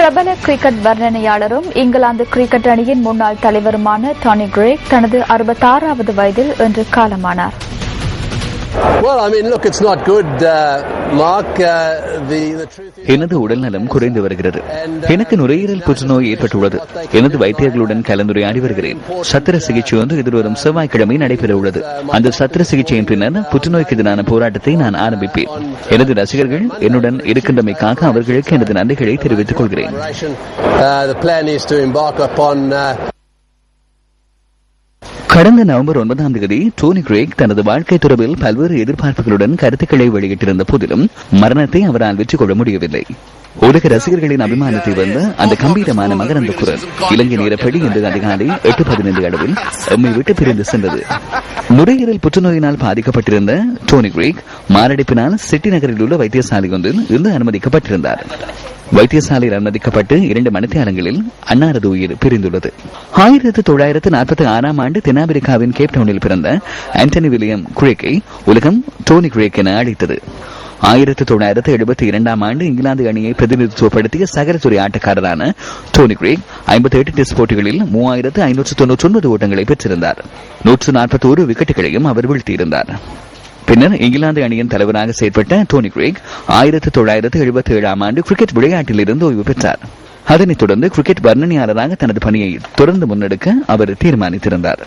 பிரபல cricket வர்ணனையாளரும் England cricket அணியின் முன்னாள் தலைவருமான டானி கிரேக் தனது அறுபத்தாறாவது வயதில் இன்று காலமானார். எனது உடல்நலம் குறைந்து வருகிறது. எனக்கு நுரையீரல் புற்றுநோய் ஏற்பட்டுள்ளது. எனது வைத்தியர்களுடன் கலந்துரையாடி வருகிறேன். சத்திர சிகிச்சை ஒன்று எதிர்வரும் செவ்வாய்க்கிழமை நடைபெற உள்ளது அந்த சத்திர சிகிச்சையின் பின்னர் புற்றுநோய்க்கு எதிரான போராட்டத்தை நான் ஆரம்பிப்பேன். எனது ரசிகர்கள் என்னுடன் இருக்கின்றமைக்காக அவர்களுக்கு எனது நன்றிகளை தெரிவித்துக் கொள்கிறேன் Uh, the plan is to embark upon uh, கடந்த நவம்பர் ஒன்பதாம் தேதி டோனி கிரேக் தனது வாழ்க்கை தொடர்பில் பல்வேறு எதிர்பார்ப்புகளுடன் கருத்துக்களை வெளியிட்டிருந்த போதிலும் மரணத்தை அவரால் வெற்றி கொள்ள முடியவில்லை. உலக ரசிகர்களின் அபிமானத்தை வந்த அந்த கம்பீரமான மகரந்த குரல் இலங்கை நேரப்படி இன்று அதிகாலை எட்டு பதினைந்து அளவில் எம்மை விட்டு பிரிந்து சென்றது. நுரையீரல் புற்றுநோயினால் பாதிக்கப்பட்டிருந்த டோனி கிரேக் மாரடைப்பினால் சிட்டி நகரில் உள்ள வைத்தியசாலை ஒன்றில் இருந்து அனுமதிக்கப்பட்டிருந்தார். வைத்தியசாலையில் அனுமதிக்கப்பட்டு இரண்டு மணித்தியாலங்களில் அன்னாரது உயிர் பிரிந்துள்ளது. ஆயிரத்தி தொள்ளாயிரத்து நாற்பத்தி ஆறாம் ஆண்டு தென்னாப்பிரிக்காவின் கேப்டவுனில் பிறந்த ஆண்டனி வில்லியம் குரேக்கை உலகம் டோனி குரேக் என அழைத்தது. ஆயிரத்தி தொள்ளாயிரத்து எழுபத்தி இரண்டாம் ஆண்டு இங்கிலாந்து அணியை பிரதிநிதித்துவப்படுத்திய சகரத்துறை ஆட்டக்காரரான டோனி கிரேக் ஐம்பத்தி எட்டு டெஸ்ட் போட்டிகளில் மூவாயிரத்து ஐநூற்று தொன்னூற்றி ஒன்பது ஓட்டங்களை பெற்றிருந்தார். நூற்று நாற்பத்தோரு விக்கெட்டுகளையும் அவர் வீழ்த்தியிருந்தார். பின்னர் இங்கிலாந்து அணியின் தலைவராக செயற்பட்ட டோனி கிரேக் ஆயிரத்தி தொள்ளாயிரத்து எழுபத்தி ஏழாம் ஆண்டு கிரிக்கெட் விளையாட்டிலிருந்து ஓய்வு பெற்றார் அதனைத் தொடர்ந்து கிரிக்கெட் வர்ணனையாளராக தனது பணியை தொடர்ந்து முன்னெடுக்க அவர் தீர்மானித்திருந்தார்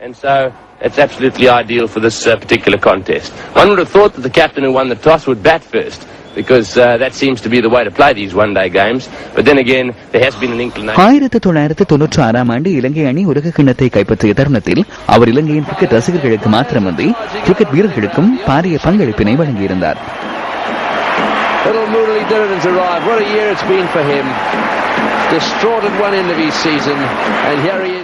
And so it's absolutely ideal for this uh, particular contest. One would have thought that the captain who won the toss would bat first, because uh, that seems to be the way to play these one-day games. But then again, there has been an inclination. ஆயிரத்தி தொள்ளாயிரத்து தொன்னூற்றி ஆறாம் ஆண்டு இலங்கை அணி உலக கிண்ணத்தை கைப்பற்றிய தருணத்தில் அவர் இலங்கையின் கிரிக்கெட் ரசிகர்களுக்கு மாத்திரமன்றி கிரிக்கெட் வீரர்களுக்கும் பாரிய பங்களிப்பினை வழங்கியிருந்தார் Little Moodley Dirren's arrived. What a year it's been for him. Distraught at one end of his season, and here he is.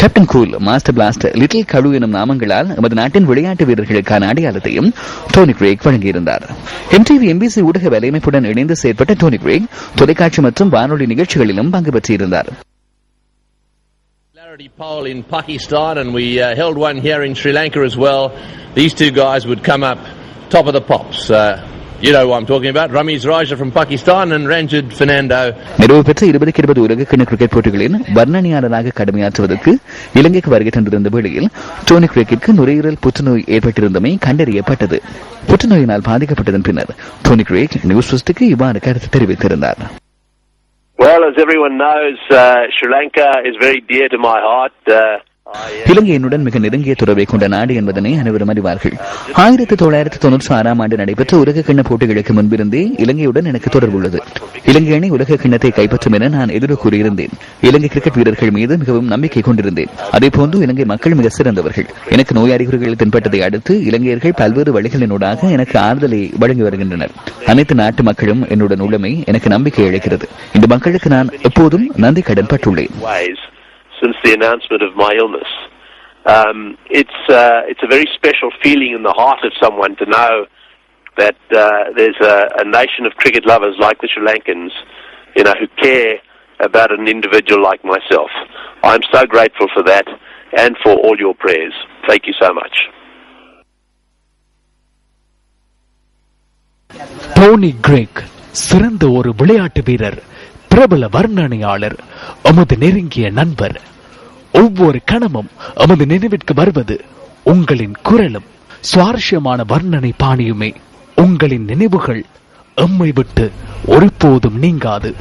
Captain cool master blast little கழு எனும் நாமங்களால் நமது நாட்டின் விளையாட்டு வீரர்களுக்கான அடையாளத்தையும் டோனி கிரேக் வழங்கியிருந்தார் எம்டிவி எம்பிசி ஊடக வலையமைப்புடன் இணைந்து செயற்பட்ட டோனி கிரேக் தொலைக்காட்சி மற்றும் வானொலி நிகழ்ச்சிகளிலும் பங்கு பெற்றிருந்தார் poll in Pakistan, and we uh, held one here in Sri Lanka as well. These two guys would come up top of the pops. Uh, you know who I'm talking about. Ramiz Raja from Pakistan and Ranjit Fernando. நிறைவு பெற்ற இருபதுக்கு இருபது உலக கிண்ண cricket போட்டிகளின் வர்ணனையாளராக கடமையாற்றுவதற்கு இலங்கைக்கு வருகை தந்திருந்த வேளையில் டோனி கிரேக்கிற்கு நுரையீரல் புற்றுநோய் ஏற்பட்டிருந்தமை கண்டறியப்பட்டது புற்றுநோயினால் பாதிக்கப்பட்டதன் பின்னர் டோனி கிரேக் நியூஸ் ஃபர்ஸ்டுக்கு இவ்வாறு கருத்து தெரிவித்திருந்தார் Well, as everyone knows, uh, Sri Lanka is very dear to my heart. Uh, I, uh, இலங்கை என்னுடன் மிக நெருங்கிய தொடர்பை கொண்ட நாடு என்பதனை அனைவரும் அறிவார்கள். ஆயிரத்தி தொள்ளாயிரத்தி தொன்னூற்றி ஆறாம் ஆண்டு நடைபெற்ற உலக கிண்ண போட்டிகளுக்கு முன்பிருந்தே இலங்கையுடன் எனக்கு தொடர்பு உள்ளது. இலங்கை அணி உலக கிண்ணத்தை கைப்பற்றும் என நான் எதிர்ப்பு கூறியிருந்தேன். இலங்கை கிரிக்கெட் வீரர்கள் மீது மிகவும் நம்பிக்கை கொண்டிருந்தேன். அதேபோன்று இலங்கை மக்கள் மிக சிறந்தவர்கள். எனக்கு நோய் அறிகுறிகள் தென்பட்டதை அடுத்து இலங்கையர்கள் பல்வேறு வழிகளினூடாக எனக்கு ஆறுதலை வழங்கி வருகின்றனர். அனைத்து நாட்டு மக்களும் என்னுடன் உள்ளமை எனக்கு நம்பிக்கை அளிக்கிறது. இந்த மக்களுக்கு நான் எப்போதும் நன்றி கடன் பட்டுள்ளேன். since the announcement of my illness. Um, it's uh, it's a very special feeling in the heart of someone to know that uh, there's a, a nation of cricket lovers like the Sri Lankans, you know, who care about an individual like myself. I'm so grateful for that and for all your prayers. Thank you so much. Tony Greig சிறந்த ஒரு விளையாட்டு வீரர் பிரபல வர்ணனையாளர் அமது நெருங்கிய நண்பர். ஒவ்வொரு கணமும் அமது நினைவிற்கு வருவது உங்களின் குரலும் சுவாரஸ்யமான வர்ணனை பாணியுமே. உங்களின் நினைவுகள் எம்மை விட்டு ஒருபோதும் நீங்காது.